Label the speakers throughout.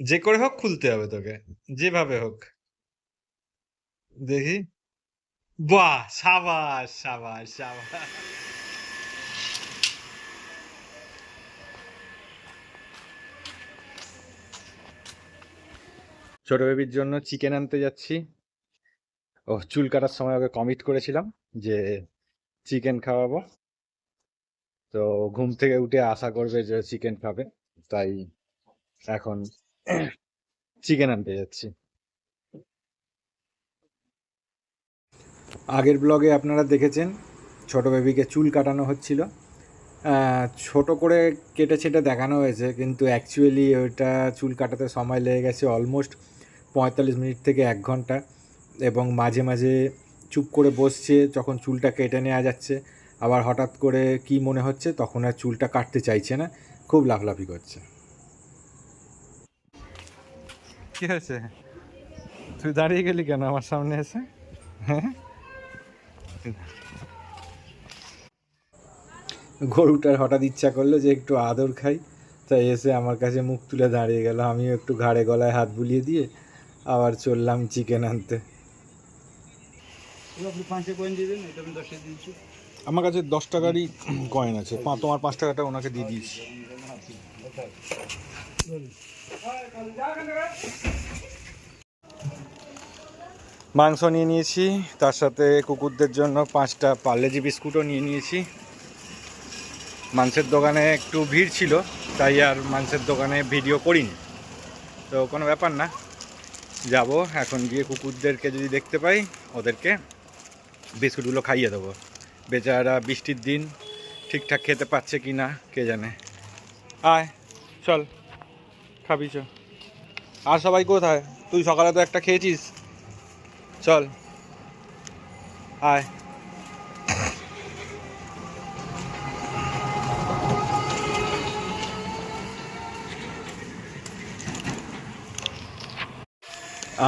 Speaker 1: যে করে হোক খুলতে হবে তোকে, যেভাবে হোক। দেখি। বাহ, সাবাস সাবাস সাবাস। ছোট বেবির জন্য চিকেন আনতে যাচ্ছি। ও চুল কাটার সময় ওকে কমিট করেছিলাম যে চিকেন খাওয়াবো। তো ঘুম থেকে উঠে আশা করবে যে চিকেন খাবে, তাই এখন চিকেন আনতে যাচ্ছি। আগের ব্লগে আপনারা দেখেছেন, ছোট বেবিকে চুল কাটানো হচ্ছিল। ছোট করে কেটে ছেটে দেখানো হয়েছে, কিন্তু অ্যাকচুয়ালি ওইটা চুল কাটাতে সময় লেগে গেছে অলমোস্ট পঁয়তাল্লিশ মিনিট থেকে এক ঘণ্টা। এবং মাঝে মাঝে চুপ করে বসছে, যখন চুলটা কেটে নেওয়া যাচ্ছে, আবার হঠাৎ করে কি মনে হচ্ছে, তখন আর চুলটা কাটতে চাইছে না, খুব লাফলাফি করছে। কি হয়েছে? তুই দাঁড়িয়ে গেলি কেন? আমার সামনে এসে? হ্যাঁ? গরুটার হঠাৎ ইচ্ছা করল যে একটু আদর খাই তাই এসে আমার কাছে মুখ তুলে দাঁড়িয়ে গেল। আমিও একটু ঘাড়ে গলায় হাত বুলিয়ে দিয়ে আবার চললাম চিকেন আনতে। আমার কাছে দশ টাকারই কয়েন আছে। তোমার পাঁচ টাকাটা ওনাকে দিয়ে দিয়েছি। মাংস নিয়ে নিয়েছি, তার সাথে কুকুরদের জন্য পাঁচটা পার্লেজি বিস্কুটও নিয়ে নিয়েছি। মাংসের দোকানে একটু ভিড় ছিল, তাই আর মাংসের দোকানে ভিডিও করিনি। তো কোনো ব্যাপার না, যাব এখন গিয়ে কুকুরদেরকে যদি দেখতে পাই, ওদেরকে বিস্কুটগুলো খাইয়ে দেবো। বেচারা বৃষ্টির দিন ঠিকঠাক খেতে পাচ্ছে কি না কে জানে। আয়, চল। খাবি চ আর সবাই কোথায়? তুই সকালে তো একটা খেয়েছিস। চল। আয়।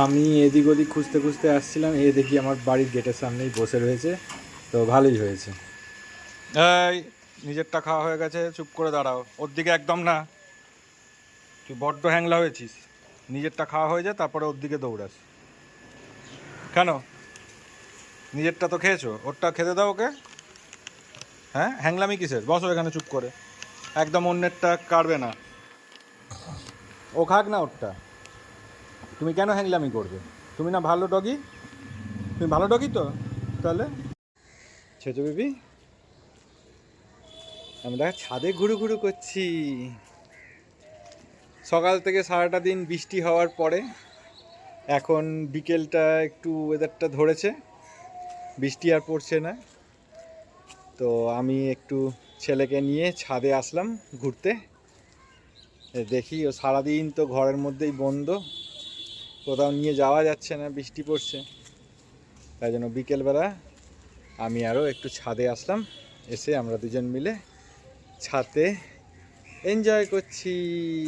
Speaker 1: আমি এদিক ওদিক খুঁজতে খুঁজতে আসছিলাম এ দেখি আমার বাড়ির গেটের সামনেই বসে রয়েছে। তো ভালোই হয়েছে। এই নিজেরটা খাওয়া হয়ে গেছে চুপ করে দাঁড়াও। ওর দিকে একদম না। তুই বড্ড হ্যাংলা হয়েছিস। নিজেরটা খাওয়া হয়ে যায় তারপরে ওর দিকে দৌড়াস। কেন? নিজেরটা তো খেয়েছো? ওরটা খেতে দাও ওকে। হ্যাঁ? হ্যাংলামি কিসের? বসো এখানে চুপ করে। একদম অন্যেরটা কাটবে না। ও খাক না ওরটা। তুমি কেন হ্যাংলামি করবে? তুমি না ভালো ডগি? তুমি ভালো ডগি তো? তাহলে? ছেচো বিবি। আমরা ছাদে ঘুরু ঘুরু করছি। সকাল থেকে সারাটা দিন বৃষ্টি হওয়ার পরে এখন বিকেলটা একটু ওয়েদারটা ধরেছে। বৃষ্টি আর পড়ছে না। তো আমি একটু ছেলেকে নিয়ে ছাদে আসলাম ঘুরতে। দেখি ও সারাদিন তো ঘরের মধ্যেই বন্ধ। কোথাও নিয়ে যাওয়া যাচ্ছে না, বৃষ্টি পড়ছে। তাই জন্য বিকেলবেলা আমি আরও একটু ছাদে আসলাম। এসে আমরা দুজন মিলে ছাদে এনজয় করছি।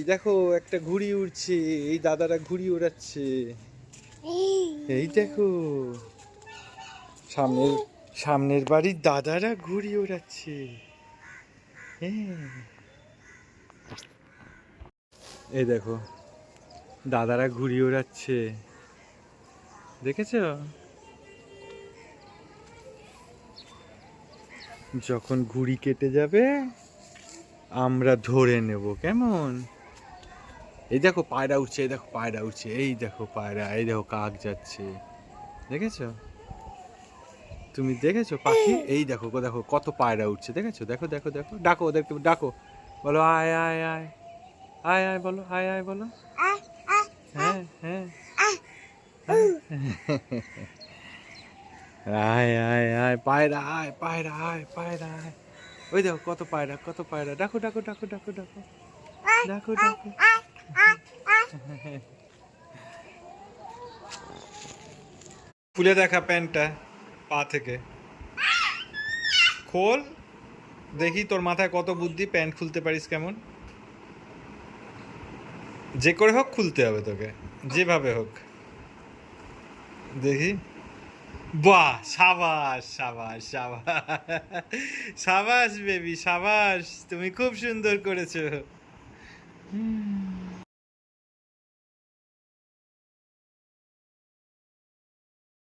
Speaker 1: দেখো, একটা ঘুড়ি উড়ছে। এই দাদারা ঘুড়ি উড়াচ্ছে এই দেখো। সামনের সামনের বাড়ির দাদারা ঘুড়ি ওড়াচ্ছে। হ্যাঁ। এই দেখো, দাদারা ঘুড়ি ওড়াচ্ছে। দেখেছ? যখন ঘুড়ি কেটে যাবে আমরা ধরে নেব, কেমন? এই দেখো পায়রা উঠছে, এই দেখো পায়রা উঠছে, এই দেখো পায়রা, এই দেখো কাক যাচ্ছে। দেখেছ? তুমি দেখেছ? পাখি? এই দেখো দেখো, কত পায়রা উঠছে, দেখেছ? দেখো দেখো দেখো, ডাকো ওদেরকে, ডাকো। বলো, আয় আয় আয়। আয় আয়, বলো, আয় আয়, বলো। হ্যাঁ হ্যাঁ। আয় আয় আয়, পায়রা আয় পায়রা আয় পায়রা, আয়। ওই দেখো কত পায়রা কত পায়রা। ডাকো ডাকো ডাকো ডাকো ডাকো। ডাকো ডাকো। খুলে দেখা প্যান্টটা পা থেকে। খোল দেখি তোর মাথায় কত বুদ্ধি প্যান্ট খুলতে পারিস কেমন। যে করে হোক খুলতে হবে তোকে যেভাবে হোক। দেখি। বাহ সাবাস সাবাস সাবাস। সাবাস বেবি সাবাস। তুমি খুব সুন্দর করেছ।